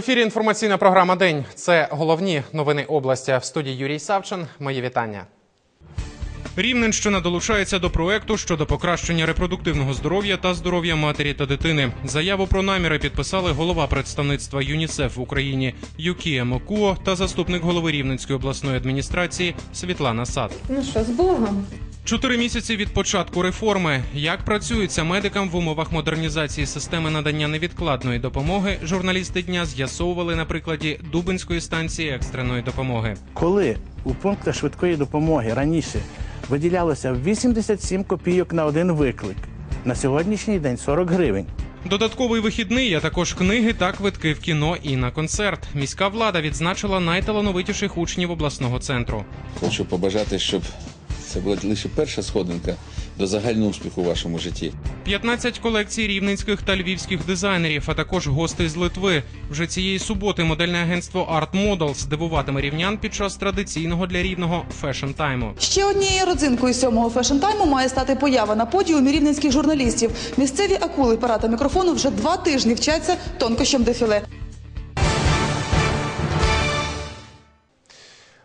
В ефірі інформаційна програма День. Це головні новини області. В студії Юрій Савчин. Мої вітання. Рівненщина долучається до проекту щодо покращення репродуктивного здоров'я та здоров'я матері та дитини. Заяву про наміри підписали голова представництва ЮНІСЕФ в Україні Юкія Мокуо та заступник голови Рівненської обласної адміністрації Світлана Сад. Ну що, з Богом? Чотири місяці від початку реформи. Як працюється медикам в умовах модернізації системи надання невідкладної допомоги, журналісти дня з'ясовували на прикладі Дубинської станції екстреної допомоги. Коли у пунктах швидкої допомоги раніше виділялося 87 копійок на один виклик, на сьогоднішній день 40 гривень. Додатковий вихідний, а також книги та квитки в кіно і на концерт. Міська влада відзначила найталановитіших учнів обласного центру. Хочу побажати, щоб це була лише перша сходинка до загального успіху у вашому житті. 15 колекцій рівненських та львівських дизайнерів, а також гостей з Литви. Вже цієї суботи модельне агентство Art Models здивуватиме рівнян під час традиційного для рівного фешн-тайму. Ще однією родзинкою сьомого фешн-тайму має стати поява на подіумі рівненських журналістів. Місцеві акули парата мікрофону вже два тижні вчаться тонкощам дефіле.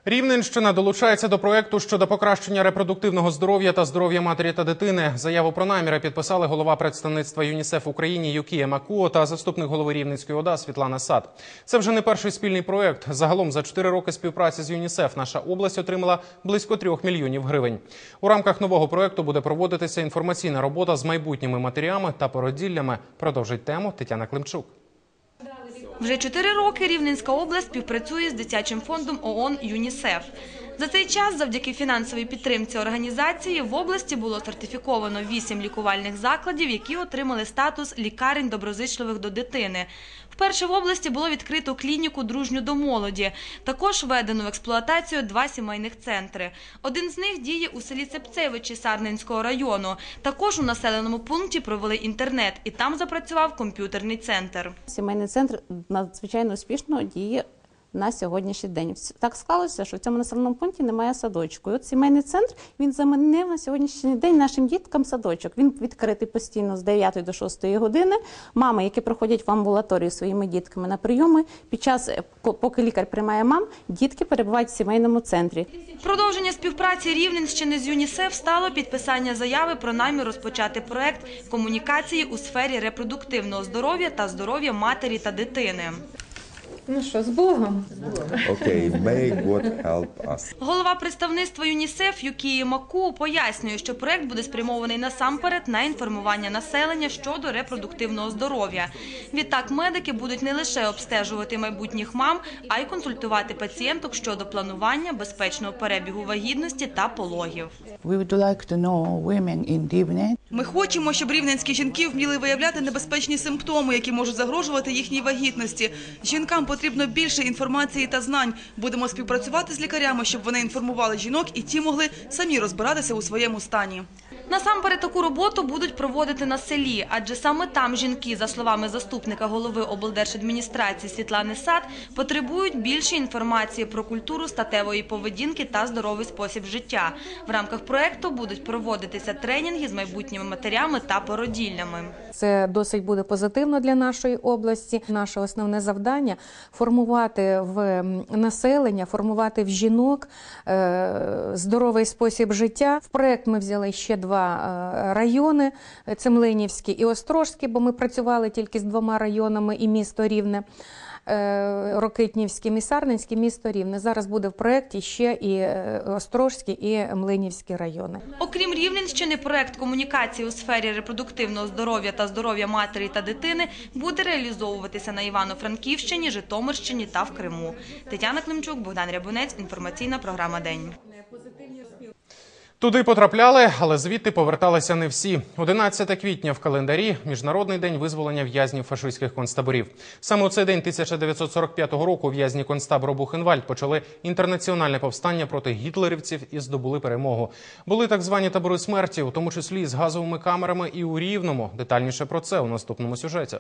Рівненщина долучається до проекту щодо покращення репродуктивного здоров'я та здоров'я матері та дитини. Заяву про наміри підписали голова представництва ЮНІСЕФ в Україні Юкія Макуо та заступник голови Рівненської ОДА Світлана Сад. Це вже не перший спільний проект. Загалом за чотири роки співпраці з ЮНІСЕФ наша область отримала близько трьох мільйонів гривень. У рамках нового проекту буде проводитися інформаційна робота з майбутніми матерями та породіллями. Продовжить тему Тетяна Климчук. Вже чотири роки Рівненська область співпрацює з дитячим фондом ООН ЮНІСЕФ. За цей час, завдяки фінансовій підтримці організації, в області було сертифіковано вісім лікувальних закладів, які отримали статус лікарень доброзичливих до дитини. Вперше в області було відкрито клініку дружню до молоді. Також введено в експлуатацію два сімейних центри. Один з них діє у селі Цепцевичі Сарненського району. Також у населеному пункті провели інтернет, і там запрацював комп'ютерний центр. Сімейний центр надзвичайно успішно діє на сьогоднішній день. Так склалося, що в цьому населеному пункті немає садочку. І от сімейний центр він замінив на сьогоднішній день нашим діткам садочок. Він відкритий постійно з 9 до 6 години. Мами, які проходять в амбулаторію своїми дітками на прийоми, під час поки лікар приймає мам, дітки перебувають в сімейному центрі. Продовження співпраці Рівненщини з ЮНІСЕФ стало підписання заяви про намір розпочати проект комунікації у сфері репродуктивного здоров'я та здоров'я матері та дитини. Ну що, з Богом? Okay, may God help us. Голова представництва ЮНІСЕФ Юкії Маку пояснює, що проект буде спрямований насамперед на інформування населення щодо репродуктивного здоров'я. Відтак медики будуть не лише обстежувати майбутніх мам, а й консультувати пацієнток щодо планування безпечного перебігу вагітності та пологів. We would like to know women in Rivne. Ми хочемо, щоб рівненські жінки вміли виявляти небезпечні симптоми, які можуть загрожувати їхній вагітності. Жінкам потрібно більше інформації та знань. Будемо співпрацювати з лікарями, щоб вони інформували жінок і ті могли самі розбиратися у своєму стані. Насамперед таку роботу будуть проводити на селі, адже саме там жінки, за словами заступника голови облдержадміністрації Світлани Сад, потребують більше інформації про культуру статевої поведінки та здоровий спосіб життя. В рамках проекту будуть проводитися тренінги з майбутніми матерями та породіллями. Це досить буде позитивно для нашої області. Наше основне завдання формувати в населення, формувати в жінок е, здоровий спосіб життя. В проект ми взяли ще два е, райони: це Млинівський і Острожський, бо ми працювали тільки з двома районами і місто Рівне. Е, Рокитнівський і місто Рівне. Зараз буде в проєкті ще і Острожський і Млинівський райони. Окрім Рівненщини, проект комунікації у сфері репродуктивного здоров'я та здоров'я матері та дитини буде реалізовуватися на Івано-Франківщині, Житомирщині та в Криму. Тетяна Климчук, Богдан Рябунець. Інформаційна програма День. Туди потрапляли, але звідти поверталися не всі. 11 квітня в календарі міжнародний день визволення в'язнів фашистських концтаборів. Саме у цей день 1945 року в'язні концтабору Бухенвальд почали інтернаціональне повстання проти гітлерівців і здобули перемогу. Були так звані табори смерті, у тому числі з газовими камерами і у Рівному. Детальніше про це у наступному сюжеті.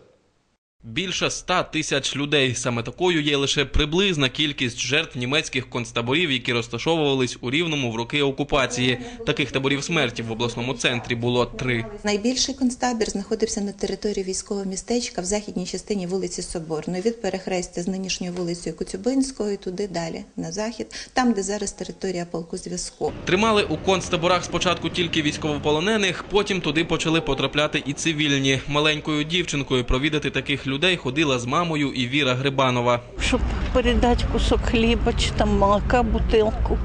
Більше 100 тисяч людей. Саме такою є лише приблизна кількість жертв німецьких концтаборів, які розташовувались у Рівному в роки окупації. Таких таборів смерті в обласному центрі було три. Найбільший концтабір знаходився на території військового містечка в західній частині вулиці Соборної, від перехрестя з нинішньою вулицею Коцюбинського і туди далі на захід, там, де зараз територія полку зв'язку. Тримали у концтаборах спочатку тільки військовополонених, потім туди почали потрапляти і цивільні. Маленькою дівчинкою провідати таких людей ходила з мамою і Віра Грибанова. щоб передати кусок хліба чи там молока, бутилку.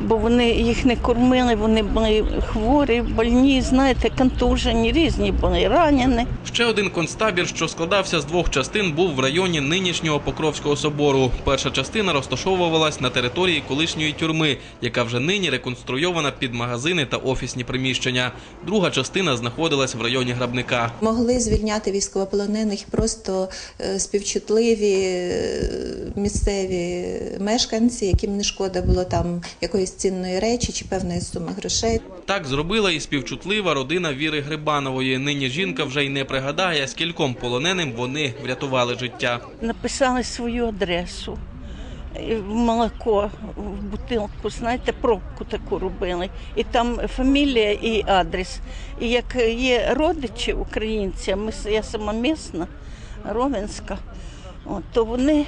Бо вони їх не кормили, вони були хворі, больні, знаєте, контужені, різні були ранені. Ще один концтабір, що складався з двох частин, був в районі нинішнього Покровського собору. Перша частина розташовувалась на території колишньої тюрми, яка вже нині реконструйована під магазини та офісні приміщення. Друга частина знаходилась в районі Грабника. Могли звільняти військовополонених просто е, співчутливі е, місцеві мешканці, яким не шкода було там якоїсь цінної речі чи певної суми грошей. Так зробила і співчутлива родина Віри Грибанової. Нині жінка вже й не пригадає, скільком полоненим вони врятували життя. Написали свою адресу. е, В молоко, в бутилку, знаєте, пробку таку робили. І там фамілія і адрес. І як є родичі українці, ми, я сама місна, Ровенська, от, то вони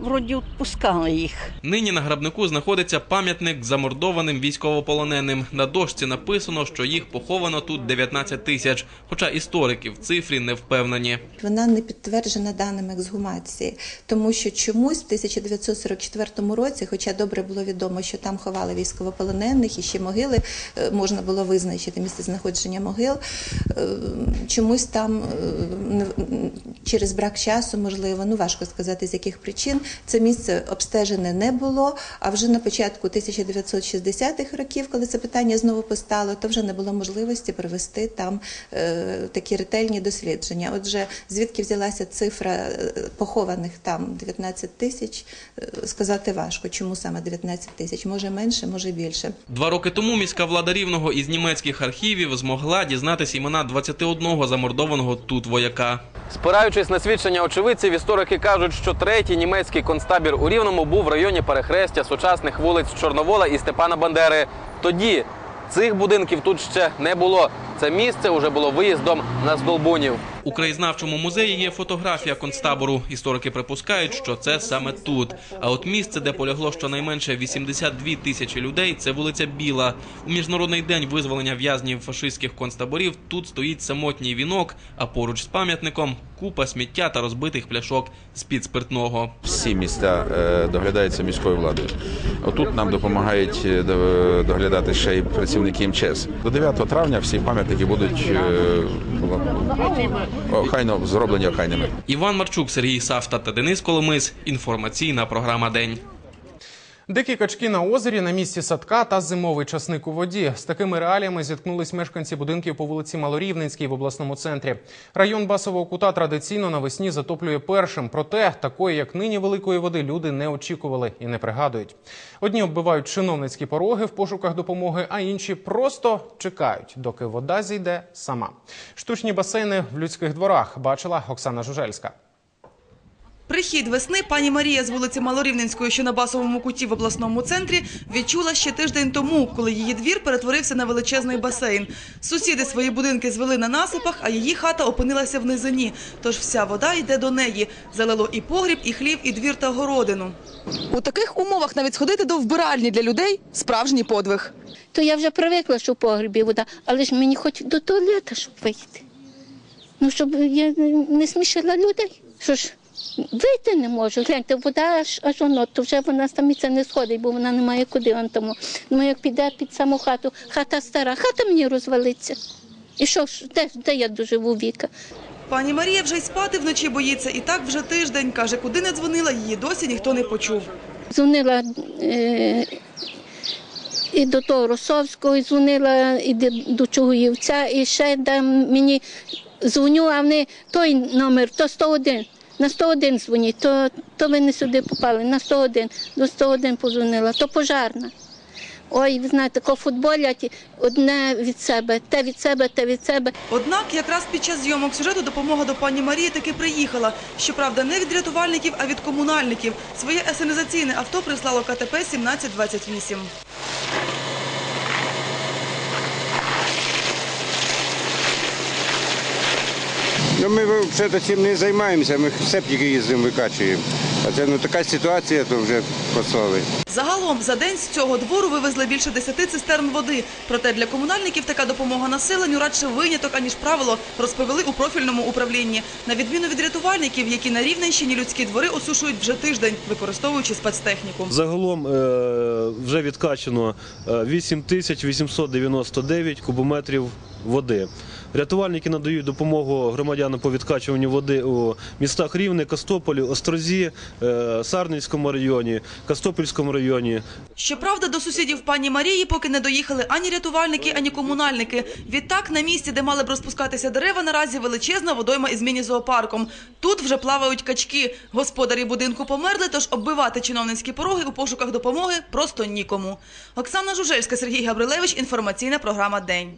вроді відпускали їх. Нині на грабнику знаходиться пам'ятник замордованим військовополоненим. На дошці написано, що їх поховано тут 19 тисяч. Хоча історики в цифрі не впевнені. Вона не підтверджена даними ексгумації, тому що чомусь в 1944 році, хоча добре було відомо, що там ховали військовополонених і ще могили е, можна було визначити місце знаходження могил. е, Чомусь там е, через брак часу, можливо, ну важко сказати з яких причин, це місце обстежене не було. А вже на початку 1960-х років, коли це питання знову постало, то вже не було можливості провести там е, такі ретельні дослідження. Отже, звідки взялася цифра е, похованих там 19 тисяч, е, сказати важко. Чому саме 19 тисяч? Може менше, може більше. Два роки тому міська влада рівного із німецьких архівів змогла дізнатися імена 21 замордованого тут вояка. Спираючись на свідчення очевидців, історики кажуть, що третій німецький концтабір у Рівному був в районі перехрестя сучасних вулиць Чорновола і Степана Бандери. Тоді цих будинків тут ще не було. Це місце вже було виїздом на здолбунів. У краєзнавчому музеї є фотографія концтабору. Історики припускають, що це саме тут. А от місце, де полягло щонайменше 82 тисячі людей, це вулиця Біла. У міжнародний день визволення в'язнів фашистських концтаборів тут стоїть самотній вінок, а поруч з пам'ятником купа сміття та розбитих пляшок з під спиртного. Всі міста е, доглядаються міською владою. Отут нам допомагають е, доглядати ще й працівники МЧС. До 9 травня всі пам'ятники будуть е, охайно зроблені охайними. Іван Марчук, Сергій Савта та Денис Коломис. Інформаційна програма День. Дикі качки на озері на місці садка та зимовий часник у воді. З такими реаліями зіткнулись мешканці будинків по вулиці Малорівненській в обласному центрі. Район Басового кута традиційно навесні затоплює першим. Проте такої, як нині великої води, люди не очікували і не пригадують. Одні оббивають чиновницькі пороги в пошуках допомоги, а інші просто чекають, доки вода зійде сама. Штучні басейни в людських дворах бачила Оксана Жужельська. Прихід весни пані Марія з вулиці Малорівненської, що на Басовому куті в обласному центрі, відчула ще тиждень тому, коли її двір перетворився на величезний басейн. Сусіди свої будинки звели на насипах, а її хата опинилася в низині. Тож вся вода йде до неї. Залило і погріб, і хлів, і двір та городину. У таких умовах навіть сходити до вбиральні для людей справжній подвиг. То я вже привикла, що в погребі вода, але ж мені хоч до туалета, щоб вийти. Ну, щоб я не смішила людей. Що ж, вийти не можу. Гляньте, вода аж, аж воно, то вже вона самі не сходить, бо вона не має куди вон тому. Ну, як піде під саму хату, хата стара, хата мені розвалиться. І що ж, де, де я доживу віка? Пані Марія вже й спати вночі боїться. І так вже тиждень. Каже, куди не дзвонила, її досі ніхто не почув. Дзвонила е, і до того Росовського, і дзвонила і до, до Чугуївця, і ще там мені дзвоню, а вони той номер, то 101. На 101 дзвоніть, то, то ви не сюди попали, на 101. До 101 позвонила, то пожарна. Ой, ви знаєте, ко футболять одне від себе, те від себе, те від себе. Однак якраз під час зйомок сюжету допомога до пані Марії таки приїхала. Щоправда, не від рятувальників, а від комунальників. Своє есенізаційне авто прислало КТП 1728. Ну, ми взагалі цим не займаємося, ми септики їздимо, викачуємо. А це ну така ситуація, то вже посоли. Загалом за день з цього двору вивезли більше 10 цистерн води. Проте для комунальників така допомога населенню радше виняток, аніж правило, розповіли у профільному управлінні. На відміну від рятувальників, які на Рівненщині людські двори осушують вже тиждень, використовуючи спецтехніку. Загалом е, вже відкачано е, 8899 кубометрів води. Рятувальники надають допомогу громадянам по відкачуванню води у містах Рівне, Костополі, Острозі, е, Сарненському районі, Костопільському районі. Щоправда, до сусідів пані Марії поки не доїхали ані рятувальники, ані комунальники. Відтак, на місці, де мали б розпускатися дерева, наразі величезна водойма із міні-зоопарком. Тут вже плавають качки. Господарі будинку померли, тож оббивати чиновницькі пороги у пошуках допомоги просто нікому. Оксана Жужельська, Сергій Габрилевич. Інформаційна програма «День».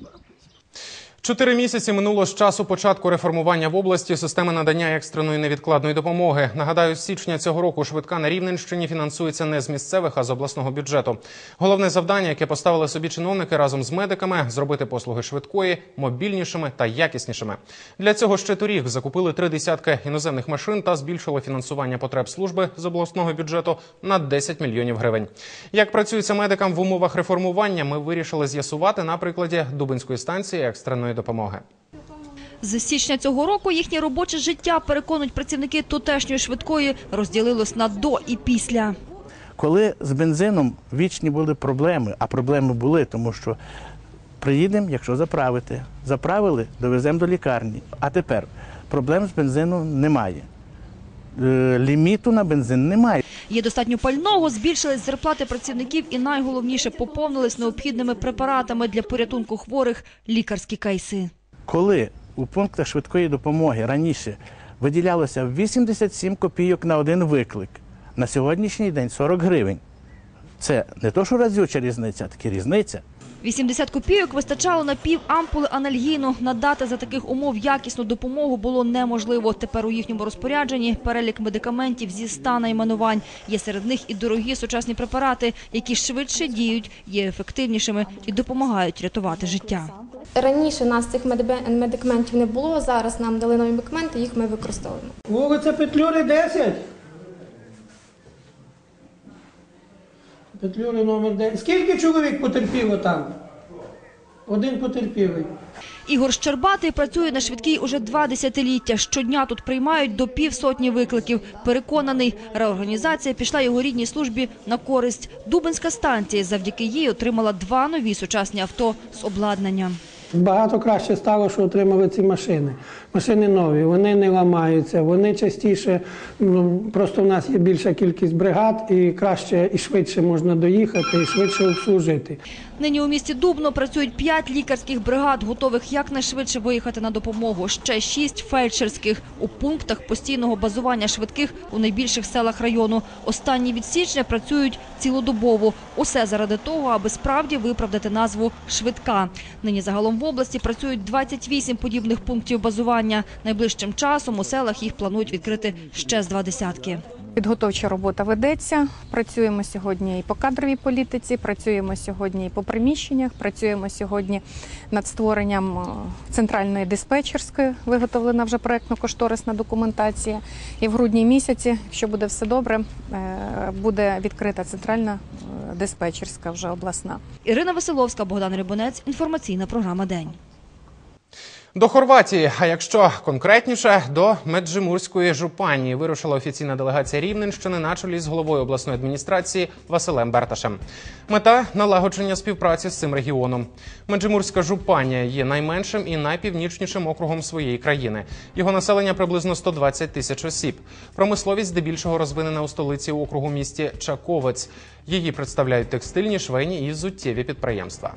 Чотири місяці минуло з часу початку реформування в області системи надання екстреної невідкладної допомоги. Нагадаю, з січня цього року швидка на Рівненщині фінансується не з місцевих, а з обласного бюджету. Головне завдання, яке поставили собі чиновники разом з медиками, зробити послуги швидкої мобільнішими та якіснішими. Для цього ще торік закупили три десятки іноземних машин та збільшили фінансування потреб служби з обласного бюджету на 10 мільйонів гривень. Як працюється медикам в умовах реформування, ми вирішили з'ясувати на прикладі Дубинської станції екстреної допомоги. З січня цього року їхнє робоче життя, переконують працівники тутешньої швидкої, розділилось на до і після. Коли з бензином вічні були проблеми, а проблеми були, тому що приїдемо, якщо заправити. Заправили, довеземо до лікарні. А тепер проблем з бензином немає. Е, Ліміту на бензин немає. Є достатньо пального, збільшились зарплати працівників і найголовніше поповнились необхідними препаратами для порятунку хворих лікарські кайси. Коли у пунктах швидкої допомоги раніше виділялося 87 копійок на один виклик, на сьогоднішній день 40 гривень. Це не то, що разюча різниця, а таки різниця. 80 копійок вистачало на пів ампули анальгіну. Надати за таких умов якісну допомогу було неможливо. Тепер у їхньому розпорядженні перелік медикаментів зі ста найменувань. Є серед них і дорогі сучасні препарати, які швидше діють, є ефективнішими і допомагають рятувати життя. Раніше у нас цих медикаментів не було. Зараз нам дали нові медикаменти, їх ми використовуємо. Вулиця Петлюри 10. Петлюри номер 9. Скільки чоловік потерпіло там? Один потерпілий. Ігор Щербатий працює на швидкій уже два десятиліття. Щодня тут приймають до півсотні викликів. Переконаний, реорганізація пішла його рідній службі на користь. Дубинська станція завдяки їй отримала два нові сучасні авто з обладнанням. Багато краще стало, що отримали ці машини. Машини нові, вони не ламаються, вони частіше, ну, просто в нас є більша кількість бригад і краще і швидше можна доїхати, і швидше обслужити. Нині у місті Дубно працюють п'ять лікарських бригад, готових якнайшвидше виїхати на допомогу. Ще шість фельдшерських у пунктах постійного базування швидких у найбільших селах району. Останні від січня працюють цілодобово. Усе заради того, аби справді виправдати назву «швидка». Нині загалом в області працюють 28 подібних пунктів базування. Найближчим часом у селах їх планують відкрити ще з два десятки. Підготовча робота ведеться. Працюємо сьогодні і по кадровій політиці, працюємо сьогодні і по приміщеннях, працюємо сьогодні над створенням е, центральної диспетчерської. Виготовлена вже проектно-кошторисна документація. І в грудні місяці, якщо буде все добре, е, буде відкрита центральна е, диспетчерська вже обласна. Ірина Василовська, Богдан Рибунець. Інформаційна програма «День». До Хорватії, а якщо конкретніше, до Меджимурської жупанії вирушила офіційна делегація Рівненщини на чолі з головою обласної адміністрації Василем Берташем. Мета налагодження співпраці з цим регіоном. Меджимурська жупанія є найменшим і найпівнічнішим округом своєї країни. Його населення приблизно 120 тисяч осіб. Промисловість здебільшого розвинена у столиці округу місті Чаковець. Її представляють текстильні, швейні і зуттєві підприємства.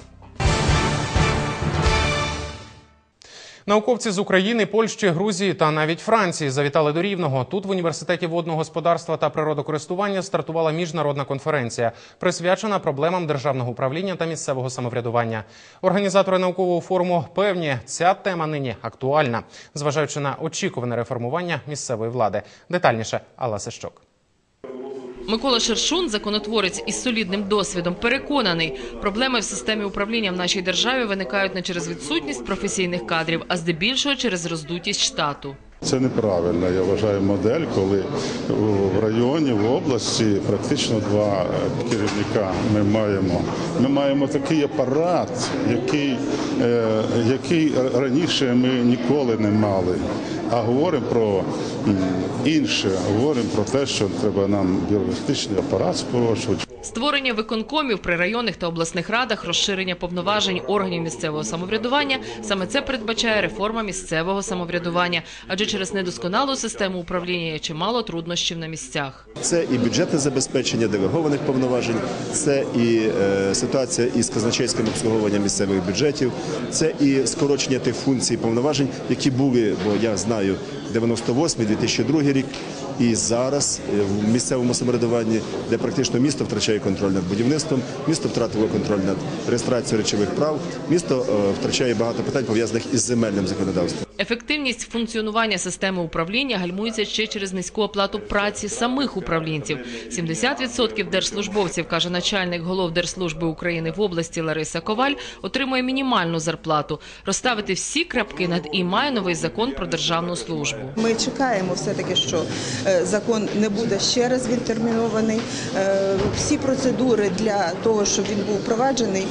Науковці з України, Польщі, Грузії та навіть Франції завітали до Рівного. Тут в університеті водного господарства та природокористування стартувала міжнародна конференція, присвячена проблемам державного управління та місцевого самоврядування. Організатори наукового форуму певні, ця тема нині актуальна, зважаючи на очікуване реформування місцевої влади. Детальніше Алла Сищок. Микола Шершун, законотворець із солідним досвідом, переконаний, проблеми в системі управління в нашій державі виникають не через відсутність професійних кадрів, а здебільшого через роздутість штату. Це неправильна, я вважаю, модель, коли в районі, в області практично два е, керівника ми маємо. Ми маємо такий апарат, який, е, який раніше ми ніколи не мали. А говоримо про інше, говоримо про те, що треба нам бюрократичний апарат скорочувати. Створення виконкомів при районних та обласних радах, розширення повноважень органів місцевого самоврядування – саме це передбачає реформа місцевого самоврядування, адже через недосконалу систему управління є чимало труднощів на місцях. Це і бюджетне забезпечення делегованих повноважень, це і е, ситуація із казначейським обслуговуванням місцевих бюджетів, це і скорочення тих функцій повноважень, які були, бо я знаю, 98-2002 рік, і зараз е, в місцевому самоврядуванні, де практично місто втрачає контроль над будівництвом, місто втратило контроль над реєстрацією речових прав, місто е, втрачає багато питань пов'язаних із земельним законодавством. Ефективність функціонування системи управління гальмується ще через низьку оплату праці самих управлінців. 70% держслужбовців, каже начальник голов Держслужби України в області Лариса Коваль, отримує мінімальну зарплату. Розставити всі крапки над «і» має новий закон про державну службу. Ми чекаємо все-таки, що е, закон не буде ще раз відтермінований. Е, Всі процедури для того, щоб він був впроваджений,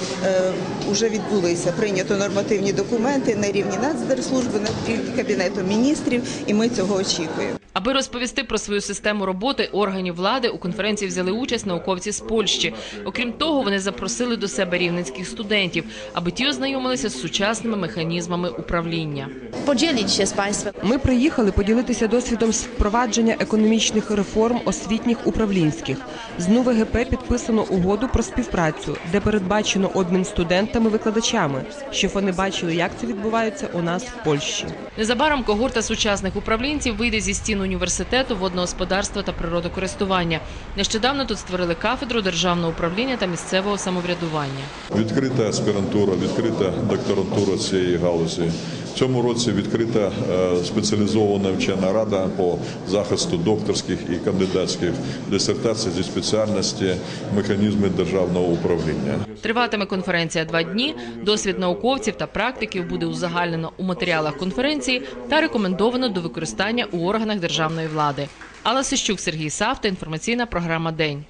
вже відбулися. Прийнято нормативні документи на рівні Нацдержслужби, на Кабінету міністрів, і ми цього очікуємо. Аби розповісти про свою систему роботи органів влади, у конференції взяли участь науковці з Польщі. Окрім того, вони запросили до себе рівненських студентів, аби ті ознайомилися з сучасними механізмами управління. Поділіться з панством. Ми приїхали поділитися досвідом з впровадження економічних реформ освітніх управлінських. З НУВГП підписано угоду про співпрацю, де передбачено обмін студентами-викладачами, щоб вони бачили, як це відбувається у нас в Польщі. Незабаром когорта сучасних управлінців вийде зі стін університету водного господарства та природокористування. Нещодавно тут створили кафедру державного управління та місцевого самоврядування. Відкрита аспірантура, відкрита докторантура цієї галузі. В цьому році відкрита е, спеціалізована вчена рада по захисту докторських і кандидатських дисертацій зі спеціальності механізми державного управління. Триватиме конференція два дні. Досвід науковців та практиків буде узагальнено у матеріалах конференції та рекомендовано до використання у органах державної влади. Алла Сищук, Сергій Савта. Інформаційна програма День.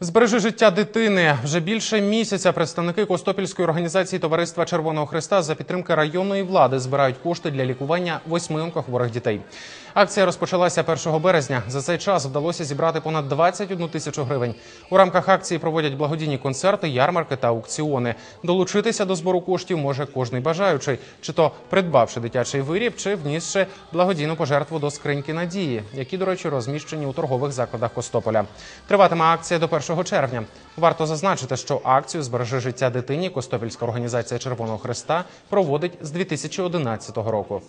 Збережи життя дитини вже більше місяця. Представники Костопільської організації Товариства Червоного Христа за підтримки районної влади збирають кошти для лікування восьми онкохворих дітей. Акція розпочалася 1 березня. За цей час вдалося зібрати понад 21 тисячу гривень. У рамках акції проводять благодійні концерти, ярмарки та аукціони. Долучитися до збору коштів може кожний бажаючий, чи то придбавши дитячий виріб, чи внісши благодійну пожертву до скриньки надії, які, до речі, розміщені у торгових закладах Костополя. Триватиме акція до 1 червня. Варто зазначити, що акцію Збережи життя дитині Костопільська організація Червоного Христа проводить з 2011 року.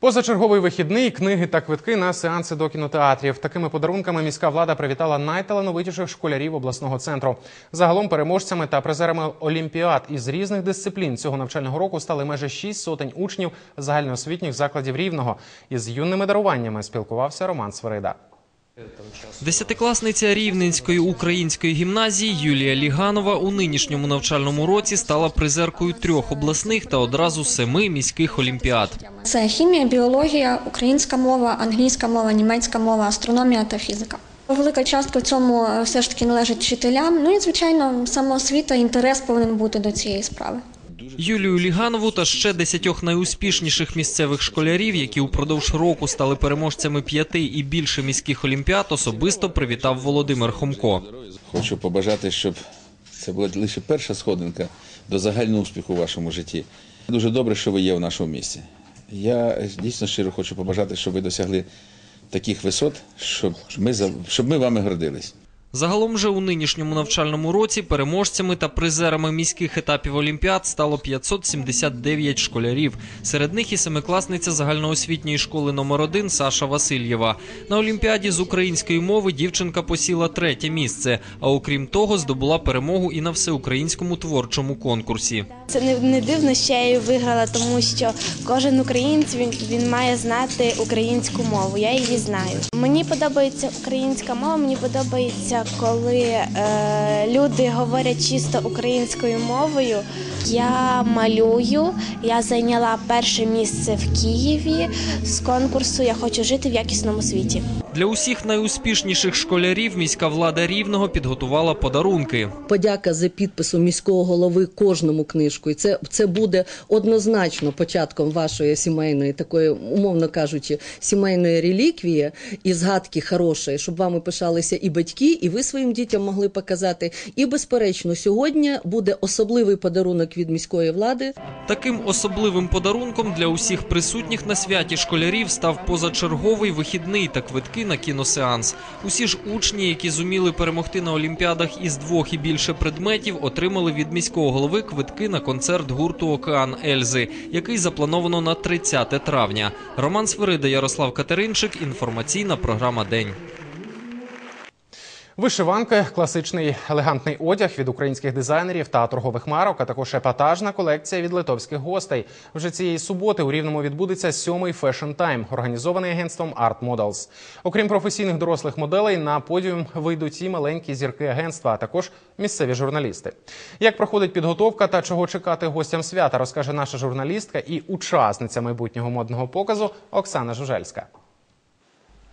Позачерговий вихідний, книги та квитки на сеанси до кінотеатрів. Такими подарунками міська влада привітала найталановитіших школярів обласного центру. Загалом переможцями та призерами олімпіад із різних дисциплін цього навчального року стали майже шість сотень учнів загальноосвітніх закладів рівного. Із юними даруваннями спілкувався Роман Свирида. Десятикласниця Рівненської української гімназії Юлія Ліганова у нинішньому навчальному році стала призеркою трьох обласних та одразу семи міських олімпіад. Це хімія, біологія, українська мова, англійська мова, німецька мова, астрономія та фізика. Велика частка в цьому е, все ж таки належить вчителям. Ну і звичайно, самоосвіта, інтерес повинен бути до цієї справи. Юлію Ліганову та ще десятьох найуспішніших місцевих школярів, які упродовж року стали переможцями п'яти і більше міських олімпіад, особисто привітав Володимир Хомко. Хочу побажати, щоб це була лише перша сходинка до загального успіху у вашому житті. Дуже добре, що ви є в нашому місті. Я дійсно щиро хочу побажати, щоб ви досягли таких висот, щоб ми, щоб ми вами гордились. Загалом же у нинішньому навчальному році переможцями та призерами міських етапів Олімпіад стало 579 школярів. Серед них і семикласниця загальноосвітньої школи номер 1 Саша Васильєва. На Олімпіаді з української мови дівчинка посіла третє місце, а окрім того, здобула перемогу і на всеукраїнському творчому конкурсі. Це не, не дивно, що я її виграла, тому що кожен українець він, він має знати українську мову. Я її знаю. Мені подобається українська мова. Мені подобається, коли е, люди говорять чисто українською мовою. Я малюю. Я зайняла перше місце в Києві з конкурсу Я хочу жити в якісному світі. Для усіх найуспішніших школярів міська влада рівного підготувала подарунки. подяка за підписом міського голови кожному книжку. І це, це буде однозначно початком вашої сімейної, такої, умовно кажучи, сімейної реліквії і згадки хорошої, щоб вами пишалися і батьки, і ви своїм дітям могли показати. І безперечно, сьогодні буде особливий подарунок від міської влади. Таким особливим подарунком для усіх присутніх на святі школярів став позачерговий вихідний та квитки на кіносеанс. Усі ж учні, які зуміли перемогти на олімпіадах із двох і більше предметів, отримали від міського голови квитки на концерт гурту Океан Ельзи, який заплановано на 30 травня. Роман Свирида, Ярослав Катеринчик. Інформаційна програма День. Вишиванки, класичний елегантний одяг від українських дизайнерів та торгових марок, а також епатажна колекція від литовських гостей. Вже цієї суботи у Рівному відбудеться сьомий Fashion Time, організований агентством Art Models. Окрім професійних дорослих моделей, на подіум вийдуть і маленькі зірки агентства, а також місцеві журналісти. Як проходить підготовка та чого чекати гостям свята, розкаже наша журналістка і учасниця майбутнього модного показу Оксана Жужельська.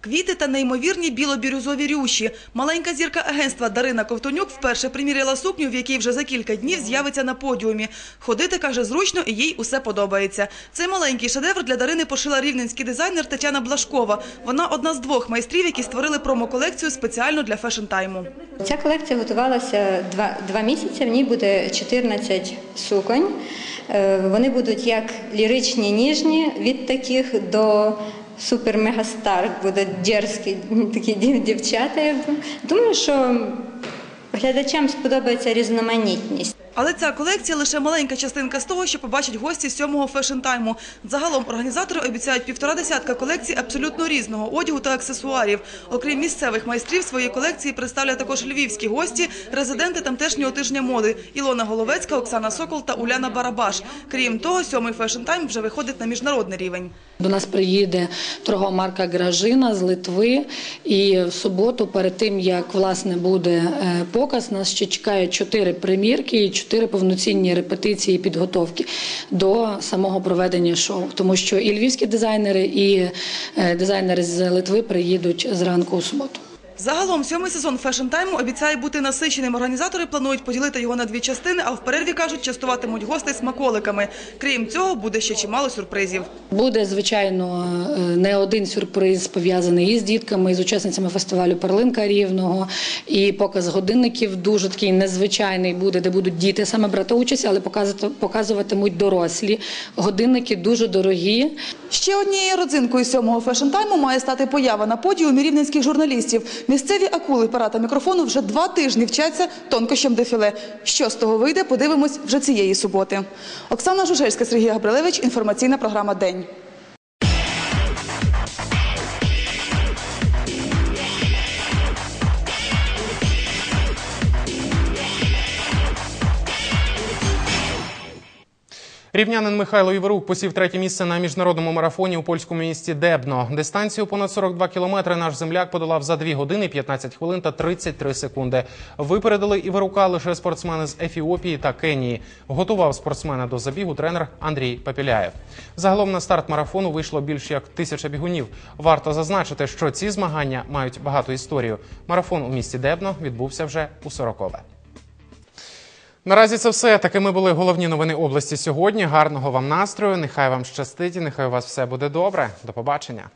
Квіти та неймовірні біло-бірюзові рюші. Маленька зірка агентства Дарина Ковтонюк вперше приміряла сукню, в якій вже за кілька днів з'явиться на подіумі. Ходити, каже, зручно і їй усе подобається. Цей маленький шедевр для Дарини пошила рівненський дизайнер Тетяна Блашкова. Вона одна з двох майстрів, які створили промо-колекцію спеціально для фешн-тайму. Ця колекція готувалася два, два місяці. В ній буде 14 суконь. Е, Вони будуть як ліричні, ніжні від таких до супер-мегастар. Будуть дерзкі такі дів- дівчата. якби. Думаю, що глядачам сподобається різноманітність. Але ця колекція лише маленька частинка з того, що побачать гості сьомого фешн-тайму. Загалом організатори обіцяють півтора десятка колекцій абсолютно різного одягу та аксесуарів. Окрім місцевих майстрів, свої колекції представлять також львівські гості, резиденти тамтешнього тижня моди Ілона Головецька, Оксана Сокол та Уляна Барабаш. Крім того, сьомий фешн-тайм вже виходить на міжнародний рівень. До нас приїде торгова марка Гражина з Литви. І в суботу, перед тим як власне буде е, показ, нас ще чекають чотири примірки і чотири повноцінні репетиції підготовки до самого проведення шоу. Тому що і львівські дизайнери, і е, дизайнери з Литви приїдуть зранку у суботу. Загалом сьомий сезон фешн-тайму обіцяє бути насиченим. Організатори планують поділити його на дві частини, а в перерві кажуть, частуватимуть гостей смаколиками. Крім цього, буде ще чимало сюрпризів. Буде звичайно е, не один сюрприз пов'язаний і з дітками, з учасницями фестивалю Перлинка Рівного. І показ годинників дуже такий незвичайний буде, де будуть діти саме брати участь, але показувати- показуватимуть дорослі. Годинники дуже дорогі. Ще однією родзинкою сьомого фешн-тайму має стати поява на подіумі рівненських журналістів. Місцеві акули пара та мікрофону вже два тижні вчаться тонкощам дефіле. Що з того вийде, подивимось вже цієї суботи. Оксана Жужельська, Сергій Габрилевич. Інформаційна програма День. Рівнянин Михайло Іверук посів третє місце на міжнародному марафоні у польському місті Дебно. Дистанцію понад 42 кілометри наш земляк подолав за 2 години 15 хвилин та 33 секунди. Випередили Іверука лише спортсмени з Ефіопії та Кенії. Готував спортсмена до забігу тренер Андрій Папіляєв. Загалом на старт марафону вийшло більш як тисяча бігунів. Варто зазначити, що ці змагання мають багату історію. Марафон у місті Дебно відбувся вже у 40-ве. Наразі це все. Такими були головні новини області сьогодні. Гарного вам настрою. Нехай вам щастить і нехай у вас все буде добре. До побачення.